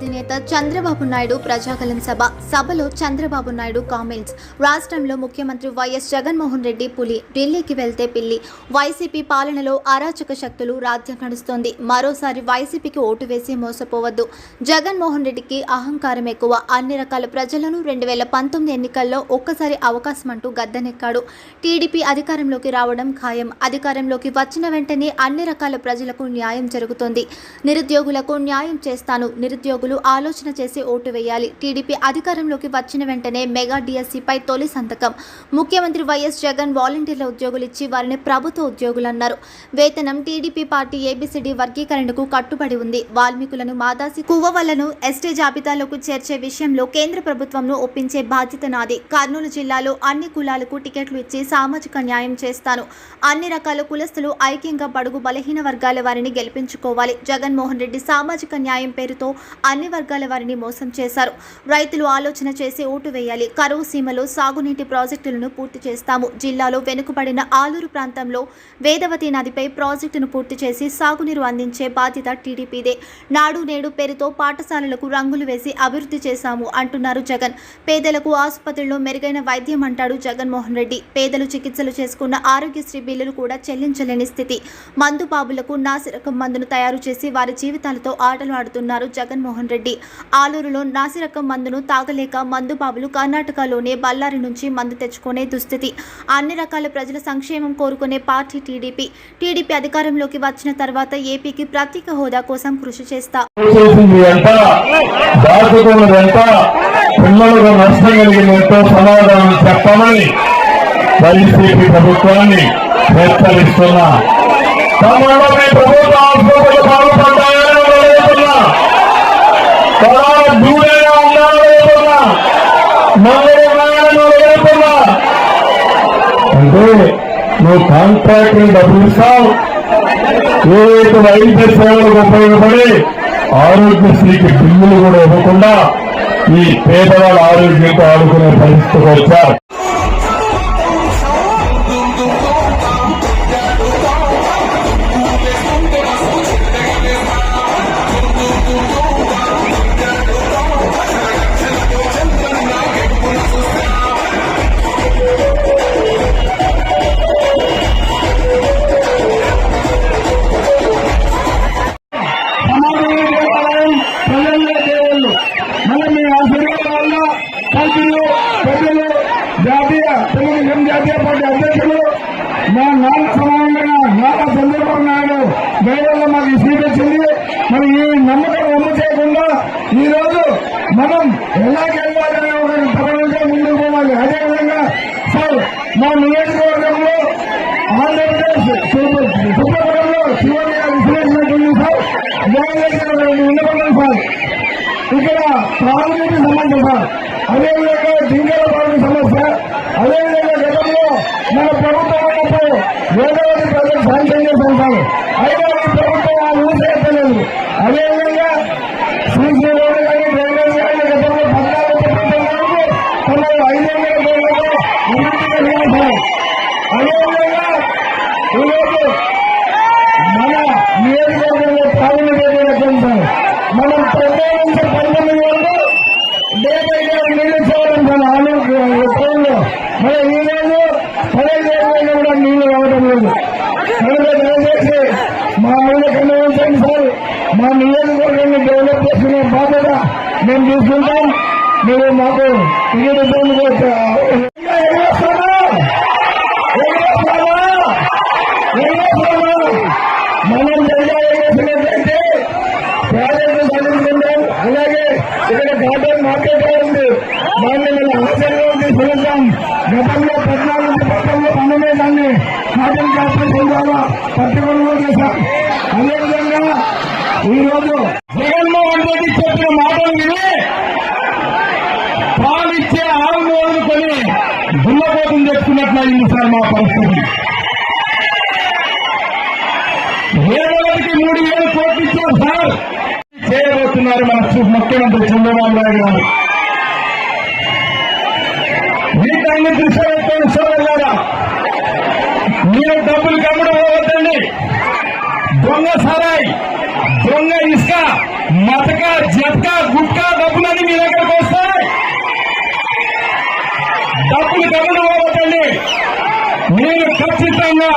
అధినేత చంద్రబాబు నాయుడు ప్రజాకలం సభ. సభలో చంద్రబాబు నాయుడు కామెంట్స్. రాష్ట్రంలో ముఖ్యమంత్రి వైఎస్ జగన్మోహన్ రెడ్డి పులి. ఢిల్లీకి వెళ్తే పిల్లి. వైసీపీ పాలనలో అరాచక శక్తులు రాజ్యం నడుస్తోంది. మరోసారి వైసీపీకి ఓటు వేసి మోసపోవద్దు. జగన్మోహన్ రెడ్డికి అహంకారం ఎక్కువ. అన్ని రకాల ప్రజలను రెండు వేల పంతొమ్మిది ఎన్నికల్లో ఒక్కసారి అవకాశం అంటూ గద్దెనెక్కాడు. టీడీపీ అధికారంలోకి రావడం ఖాయం. అధికారంలోకి వచ్చిన వెంటనే అన్ని రకాల ప్రజలకు న్యాయం జరుగుతోంది. నిరుద్యోగులకు న్యాయం చేస్తాను. నిరుద్యోగులు ఆలోచన చేసి ఓటు వేయాలి. టీడీపీ అధికారంలోకి వచ్చిన వెంటనే మెగా డిఎస్సిపై తొలి సంతకం. ముఖ్యమంత్రి వైఎస్ జగన్ వాలంటీర్ల ఉద్యోగులు ఇచ్చి వారిని ప్రభుత్వ ఉద్యోగులు అన్నారు వేతనం టీడీపీ పార్టీ ఏబిసిడి వర్గీకరణకు కట్టుబడి ఉంది. వాల్మీకులను మాదాసి కువ్వవలను ఎస్టీ జాబితాలోకి చేర్చే విషయంలో కేంద్ర ప్రభుత్వంను ఒప్పించే బాధ్యత నాది. కర్నూలు జిల్లాలో అన్ని కులాలకు టికెట్లు ఇచ్చి సామాజిక న్యాయం చేస్తాను. అన్ని రకాల కులస్తులు ఐక్యంగా బడుగు బలహీన వర్గాల వారిని గెలిపించుకోవాలి. జగన్మోహన్ రెడ్డి సామాజిక న్యాయం పేరుతో అన్ని వర్గాల వారిని మోసం చేశారు. రైతులు ఆలోచన చేసి ఓటు వేయాలి. కరువు సీమలో సాగునీటి ప్రాజెక్టులను పూర్తి చేస్తాము. జిల్లాలో వెనుకబడిన ఆలూరు ప్రాంతంలో వేదవతి నదిపై ప్రాజెక్టును పూర్తి చేసి సాగునీరు అందించే బాధ్యత టీడీపీదే. నాడు నేడు పేరుతో పాఠశాలలకు రంగులు వేసి అభివృద్ధి చేశాము అంటున్నారు జగన్. పేదలకు ఆసుపత్రుల్లో మెరుగైన వైద్యం అంటాడు జగన్మోహన్ రెడ్డి. పేదలు చికిత్సలు చేసుకున్న ఆరోగ్యశ్రీ బిల్లులు కూడా చెల్లించలేని స్థితి. మందు బాబులకు నాసిరకం మందును తయారు చేసి వారి జీవితాలతో ఆటలు ఆడుతున్నారు జగన్మోహన్ రెడ్డి. ఆలూరులో నాసిరకం మందును తాగలేక మందు బాబులు కర్ణాటకలోనే బళ్ళారి నుంచి మందు తెచ్చుకునే దుస్థితి. అన్ని రకాల ప్రజల సంక్షేమం కోరుకునే పార్టీ టీడీపీ. టీడీపీ అధికారంలోకి వచ్చిన తర్వాత ఏపీకి ప్రత్యేక హోదా కోసం కృషి చేస్తా. పిల్లలకు నష్టం సమాధానం చెప్పమని వైసీపీ ప్రభుత్వాన్ని హెచ్చరిస్తున్నా. ప్రభుత్వ ఆసుపత్రులు బాగుపడ్డాయని అడుగుతున్నా చాలా దూరంగా ఉండాలని అడుగుతున్నా మందులు ఉన్నాయని అడుగుతున్నా అంటే నువ్వు కాంట్రాక్ట్ డబ్బులు ఇస్తావు. ఏదైతే వైద్య సేవలకు ఉపయోగపడి ఆరోగ్యశ్రీకి బిల్లులు కూడా ఇవ్వకుండా ఈ పేదవాళ్ళ ఆరోగ్యంతో ఆడుకునే పరిస్థితికి వచ్చారు. పార్టీ అధ్యక్షులు మా నాన్న సమానంగా నాన్న చంద్రబాబు నాయుడు దయవల్ల మాకు ఈ సీట్ వచ్చింది. మరి ఈ నమ్మకం అమ్ము చేయకుండా ఈ రోజు మనం ఎలాగెళ్ళాలనే ఒక పరంగా ముందుకు పోవాలి. అదేవిధంగా సార్ మా నియోజకవర్గంలో ఆంధ్రప్రదేశ్ సుప్రభుత్వంలో శివని గారు విశ్లేషించినటువంటి సార్. జగన్ సార్. ఇక్కడ త్రాగునీటి సమస్య సార్. అదేవిధంగా జింకల పాలన సమస్య అదేవిధంగా గతంలో మన ప్రభుత్వం ఉన్నప్పుడు వేదవతి ప్రజలు శాంక్షన్ చేశాం సార్ అయితే ఈ ప్రభుత్వం ఆ ఊరు ఎత్తలేదు అదేవిధంగా సీసీ రోడ్డు కానీ డ్రైనేజ్ కానీ గతంలో పద్నాలుగు ప్రభుత్వం వరకు ఐదు వందల కోట్లతో అభివృద్ధి కలిగిన అదేవిధంగా ఈరోజు మన నియోజకవర్గంలో తాగునీటి సార్ మనం తొంభై నుంచి పంతొమ్మిది వరకు డెబ్బై గారు నీళ్ళు మన ఆలోచన మన ఈరోజు పదహైదు కూడా నీళ్ళు రావడం లేదు. కనుక దయచేసి మా మీద కన్వించండి సార్. మా నియోజకవర్గాన్ని డెవలప్ చేసుకునే బాధ్యత మేము తీసుకుంటాం. మీరు మాకు టికెట్ ఇబ్బంది మనం జెండా వేసినట్లయితే ప్రాజెక్టు సాధించుకుంటాం. అలాగే ఇక్కడ గార్డెన్ మార్కెట్ ఉంది. దాన్ని మన ఆచరణలో చూద్దాం. గతంలో పద్నాలుగు పట్టణంలో పన్నెండే దాన్ని గార్డెన్ కార్పొరేషన్ ద్వారా పట్టుకొనుగోలు చేశాం. అదేవిధంగా ఈ రోజు జగన్మోహన్ రెడ్డి చెప్పిన మాటలు విని పాలిచ్చే ఆరు రోజులు వదులుకొని దున్నపోతం తెచ్చుకున్నట్లయింది సార్ మా పరిస్థితి. చేయబోతున్నారు ముఖ్యమంత్రి చంద్రబాబు నాయుడు గారు వీటన్ని దృష్టి పెట్టుకొని సోదరులారా మీరు డబ్బులు కమ్ముడు పోవద్దండి దొంగ సరాయి దొంగ ఇసుక మతక జతక గుట్కా డబ్బులని మీ దగ్గరకు వస్తాయి డబ్బులు డబ్బులు పోవద్దండి నేను ఖచ్చితంగా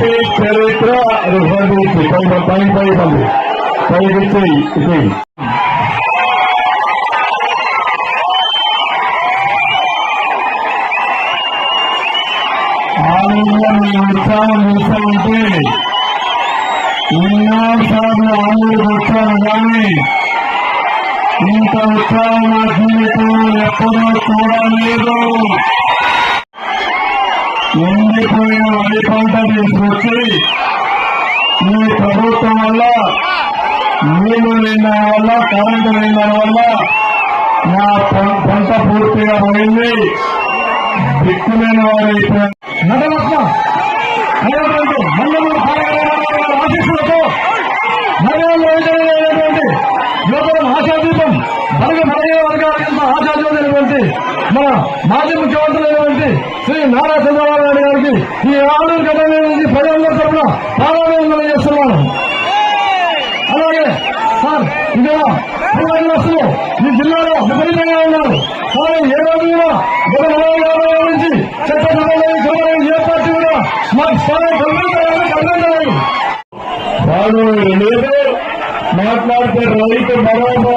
చరిత్ర రిఫర్డీసి పై పై పై పండి పైకి ఇది ఆలయంలో మేము ఉత్సాహం చూస్తామంటే ఎన్నోసార్లు ఆలయం వచ్చాను కానీ ఇంత ఉత్సాహం నా జీవితంలో ఎప్పుడూ చూడలేదు ఎండిపోయిన వరి పంట తీసుకొచ్చి ఈ ప్రభుత్వం వల్ల నీళ్ళు నిండడం వల్ల కరెంటు నిండడం వల్ల నా పంట పూర్తిగా పోయింది. దిక్కులేని వారు అయిపోయారు నడవద్దు మల్లమ్మ ఆశీస్సులతో మనకు ఎదురైనటువంటి యువకులం ఆశాదీపం బలగ మన మాజీ ముఖ్యమంత్రులైనటువంటి శ్రీ నారా చంద్రబాబు నాయుడు గారికి ఈ ఆడూరు గత నుంచి ప్రజలందరి తరఫున పాదాభివందనం చేస్తున్నాను. అలాగే సార్ ఇక్కడ ప్రజలు ఈ జిల్లాలో విపరీతంగా ఉన్నారు. కానీ ఏ రోజు కూడా గత నలభై యాభై ఏళ్ళ నుంచి చట్టసభలో ఏ పార్టీ కూడా మాకు స్థానం కల్పించలేదు కల్పించలేదు వాళ్ళు లేదు మాట్లాడితే రైతు మరొక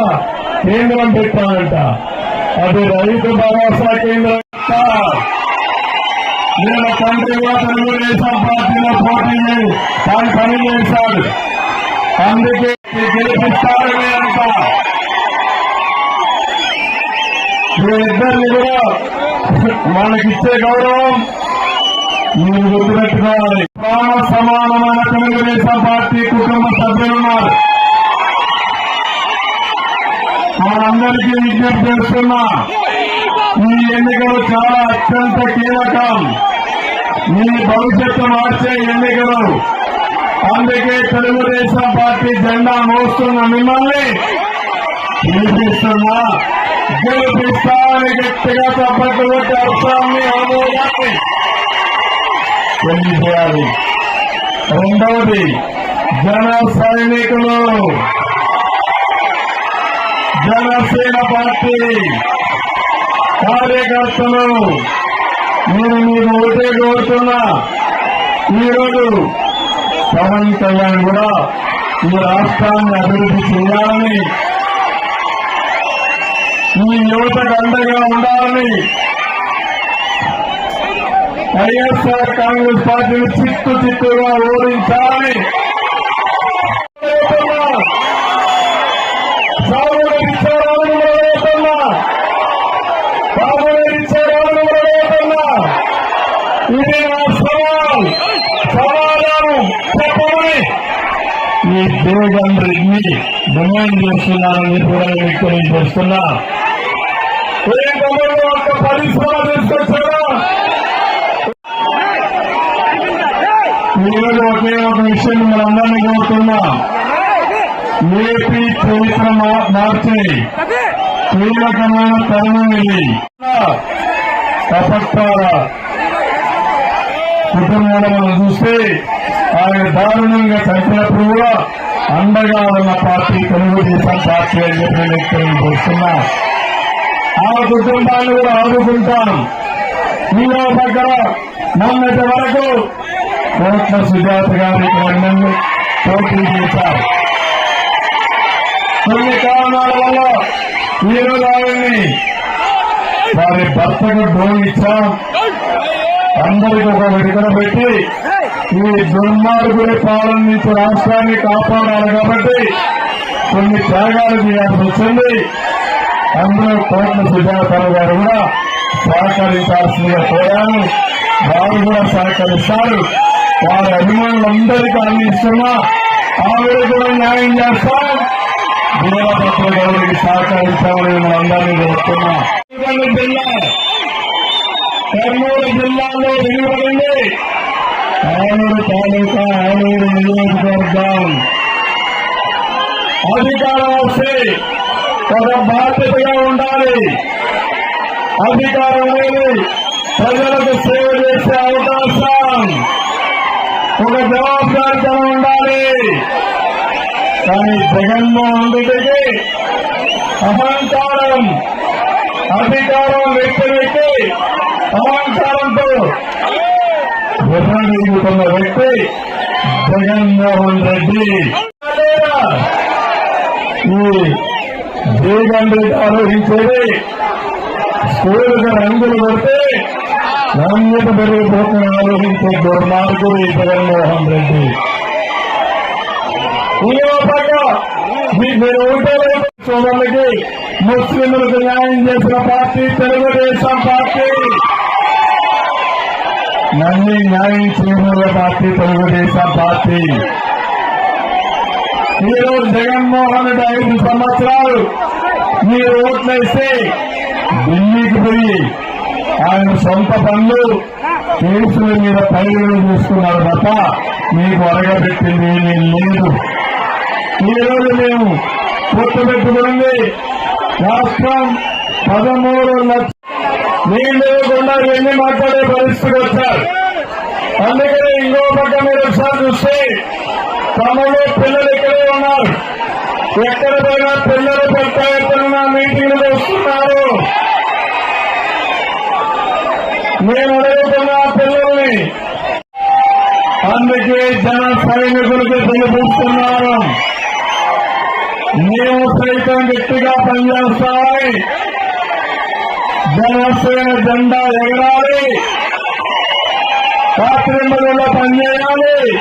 కేంద్రం పెట్టాలంట. అది రైతు భరోసా కేంద్రం కాదు. నేను తండ్రిగా తెలుగుదేశం పార్టీలో పోటీ తాను పని చేశాడు. అందుకే గెలిపిస్తారని అంట. వీరిద్దరిని కూడా మనకిచ్చే గౌరవం మీరు గుర్తుపెట్టుకోవాలి. ప్రాణ సమానమైన తెలుగుదేశం పార్టీ కుటుంబ సభ్యులున్నారు. మనందరికీ విజ్ఞప్తి చేస్తున్నా ఈ ఎన్నికలు చాలా అత్యంత కీలకం. మీ భవిష్యత్తు మార్చే ఎన్నికలు. అందుకే తెలుగుదేశం పార్టీ జెండా మోస్తున్న మిమ్మల్ని గెలిపిస్తున్నా. గెలిపిస్తామని గట్టిగా తప్పట్టు కొట్టి అర్థాన్ని ఆమోదాన్ని తెలియజేయాలి. రెండవది జన సైనికులు. జనసేన పార్టీ కార్యకర్తలు నేను మీకు ఒకటే కోరుతున్నా. ఈరోజు పవన్ కళ్యాణ్ కూడా ఈ రాష్ట్రాన్ని అభివృద్ధి చేయాలని ఈ యువతకు అండగా ఉండాలని వైఎస్ఆర్ కాంగ్రెస్ పార్టీని చిత్తు చిత్తుగా ఓడించాలని ఈ జగన్ డిమాండ్ చేస్తున్నారని కూడా మీకు చేస్తున్నా. పరిశ్రమ తీసుకొచ్చారా ఈరోజు ఒకే ఒక విషయం మనందరినీ కోరుతున్నా. ఏపీ చరిత్ర మా- మార్చే కీలకమైన తరుణం ఇది. తపత్తార కుటుంబంలో మనం చూస్తే ఆయన దారుణంగా చచ్చినప్పుడు కూడా అండగా ఉన్న పార్టీ తెలుగుదేశం పార్టీ అని చెప్పి నేను తెలియజేస్తున్నా ఆ కుటుంబాన్ని కూడా ఆదుకుంటాం. మీలో దగ్గర మొన్నటి వరకు కోట్ల సుజాత గారి నన్ను పోటీ చేశారు. కొన్ని కారణాల వల్ల ఈరోజు ఆవిడ్ని వారి భర్తకు డోన్ ఇచ్చాం. అందరికీ ఒక విడుదల పెట్టి ఈ దుర్మార్గుడి పాలన నుంచి రాష్ట్రాన్ని కాపాడాలి కాబట్టి కొన్ని త్యాగాలు చేయాల్సి వచ్చింది. అందులో కోట్ల సుజాతలు గారు కూడా సహకరించాల్సిందిగా కోరాను. వారు కూడా సహకరిస్తారు. వారి అభిమానులందరికీ అందిస్తున్నా ఆవిడ కూడా న్యాయం చేస్తాం వీరభద్ర గౌరికి సహకరించాలని మనందరినీ కోరుతున్నాం. కర్నూలు జిల్లా కర్నూలు జిల్లాలో వెలువడింది. ఆలూరు తాలూకా ఆలూరు నియోజకవర్గం. అధికారం వస్తే ఒక బాధ్యతగా ఉండాలి. అధికారం అనేది ప్రజలకు సేవ చేసే అవకాశం ఒక జవాబుదారితనం ఉండాలి. కానీ జగన్మోహన్ రెడ్డికి అహంకారం అధికారం వ్యక్తి వ్యక్తి అహంకారంతో విర్రవీగుతున్న వ్యక్తి జగన్మోహన్ రెడ్డి. ఈ జగన్ రెడ్డి ఆలోచించేది స్కూలుగా రంగులు పెడితే నాణ్యత పెరిగిపోతున్న ఆలోచించే దుర్మార్గుడు ఈ జగన్మోహన్ రెడ్డి. మీరు ఉంటే సోదరులకి ముస్లింలకు న్యాయం చేసిన పార్టీ తెలుగుదేశం పార్టీ. నన్ను న్యాయం చేయమన్న పార్టీ తెలుగుదేశం పార్టీ. ఈరోజు జగన్మోహన్ రెడ్డి ఐదు సంవత్సరాలు మీరు ఓట్లేస్తే ఢిల్లీకి పోయి ఆయన సొంత పనులు కేసుల మీద పైరులు చూసుకున్నారు తప్ప మీకు అరగబెట్టింది ఏమీ లేదు. ఈరోజు మేము పొత్తు పెట్టుకుంది రాష్ట్రం పదమూడు లక్ష నీళ్ళు లేకుండా ఇవన్నీ మాట్లాడే పరిస్థితికి వచ్చారు అందుకని ఇంకో పక్క మీరు ఒకసారి చూస్తే తమలో పిల్లలు ఇక్కడే ఉన్నారు. ఎక్కడ పోయినా పిల్లలు పెద్ద ఎత్తున మీటింగ్లు వస్తున్నారు. నేను అడుగుతున్న పిల్లల్ని అందుకే జన సైనికులకు పిలిపిస్తున్నాను మేము సైతం గట్టిగా పనిచేస్తామని జనసేన జెండా ఎగరాలి. రాత్రింబలలో పనిచేయాలి.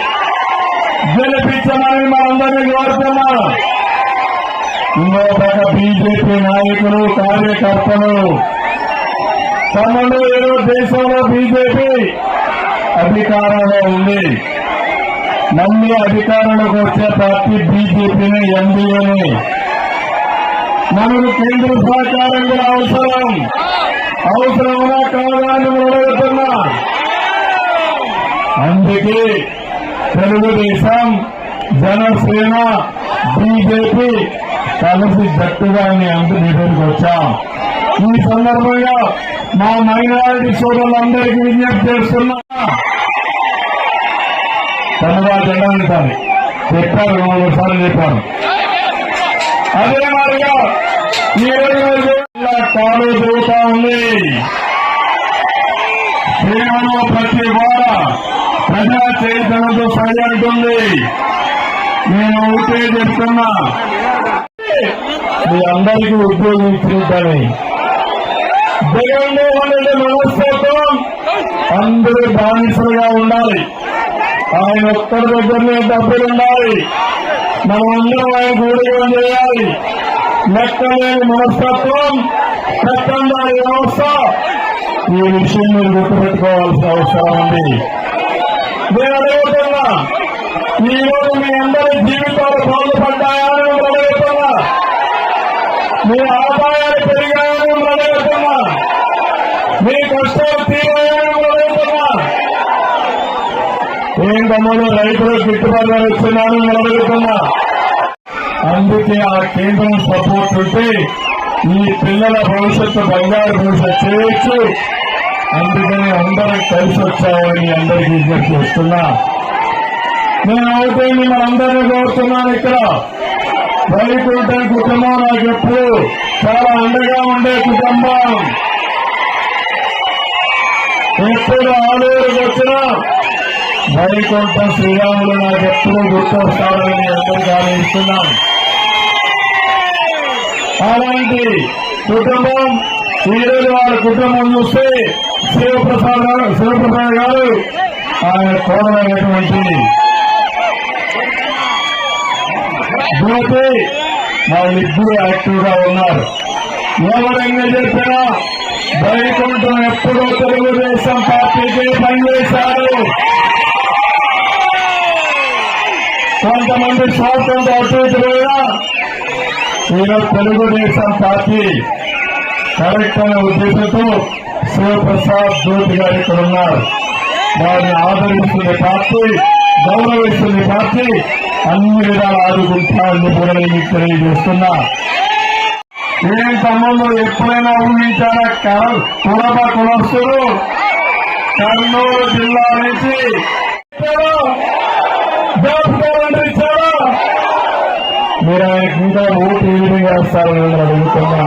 గెలిపించమని మనందరినీ కోరుతున్నా. ఇంకో పక్క బీజేపీ నాయకులు కార్యకర్తలు తమలో ఏదో దేశంలో బీజేపీ అధికారంలో ఉంది. నమ్మి అధికారంలోకి వచ్చే పార్టీ బీజేపీని ఎన్డీఏని. మనకు కేంద్ర సహకారం కూడా అవసరం అవసరమా కాదా అని మనం అడుగుతున్నా అందుకే తెలుగుదేశం జనసేన బీజేపీ కలిసి జట్టుగా మీ అందు దగ్గరికి వచ్చాం. ఈ సందర్భంగా మా మైనారిటీ సోదరులందరికీ విజ్ఞప్తి చేస్తున్నా. తనగా జెండా ఉంటాను చెప్పారు? నాలుగు సార్లు చెప్పారు. అదే మాదిరిగా ఈ కాలు దిగుతా ఉంది. శ్రీరామ ప్రతి వార ప్రజా చైతన్యంతో సరి నేను ఒకటే చెప్తున్నా. మీ అందరికీ ఉద్యోగం ఇచ్చినట్లని జగన్మోహన్ రెడ్డి మనస్తత్వం అందరూ బానిసలుగా ఉండాలి. ఆయన ఒక్కరి దగ్గరనే డబ్బులు ఉండాలి మనం అందరం ఆయన గూడిగా చేయాలి లెక్కలేని మనస్తత్వం చట్టందారి వ్యవస్థ ఈ విషయం మీరు గుర్తుపెట్టుకోవాల్సిన అవసరం ఉంది. నేను అడుగుతున్నా ఈ రోజు మీ అందరి జీవితాలు బాగుపడ్డాయని అడుగుతున్నా మీ ఆదాయాలు పెరిగాయని నేను అడుగుతున్నా మీ కష్టాలు తీరాయని నేను అడుగుతున్నా ఏం రైతులు గిట్టుబాటు ధర ఇస్తున్నాను నేను అందుకే ఆ కేంద్రం సపోర్ట్ ఉంటే ఈ పిల్లల భవిష్యత్తు బంగారు భవిష్యత్తు చేయొచ్చు. అందుకని అందరం కలిసి వచ్చామని అందరికీ విజ్ఞప్తి చేస్తున్నా. నేను అయితే మిమ్మల్ని అందరినీ కోరుతున్నాను ఇక్కడ. వైకుంఠం కుటుంబం నాకు ఎప్పుడు చాలా అండగా ఉండే కుటుంబం. ఎప్పుడు ఆలూరుకు వచ్చినా వైకుంఠం శ్రీరాములు నాకు ఎప్పుడూ గుర్తొస్తాడని మీ అందరికీ ఆలోచిస్తున్నాం అలాంటి కుటుంబం ఈరోజు వాళ్ళ కుటుంబం చూస్తే శివప్రసాద్ శివప్రసాద్ గారు ఆయన కోరమైనటువంటి జ్యోతి వాళ్ళిద్దరూ యాక్టివ్గా ఉన్నారు. ఎవరైనా చెప్పినా వైకుంఠం ఎప్పుడో తెలుగుదేశం పార్టీకి పనిచేశారు. కొంతమంది స్వార్థంతో అటు ఈరోజు తెలుగుదేశం పార్టీ కరెక్ట్ అనే ఉద్దేశంతో శివప్రసాద్ జ్యోతి గారు ఇక్కడ ఉన్నారు. వారిని ఆదరిస్తున్న పార్టీ గౌరవిస్తున్న పార్టీ అన్ని విధాలు ఆదుకుంటారని కూడా నేను మీకు తెలియజేస్తున్నా. ఏం తమ్ముళ్ళు ఎప్పుడైనా ఊహించారా? కర- కులబ కులస్తులు కర్నూలు జిల్లా నుంచి ఇచ్చారా? మీరు ఆయనకి ఇంకా ఓటు ఏ విధంగా వేస్తారని నేను అడుగుతున్నా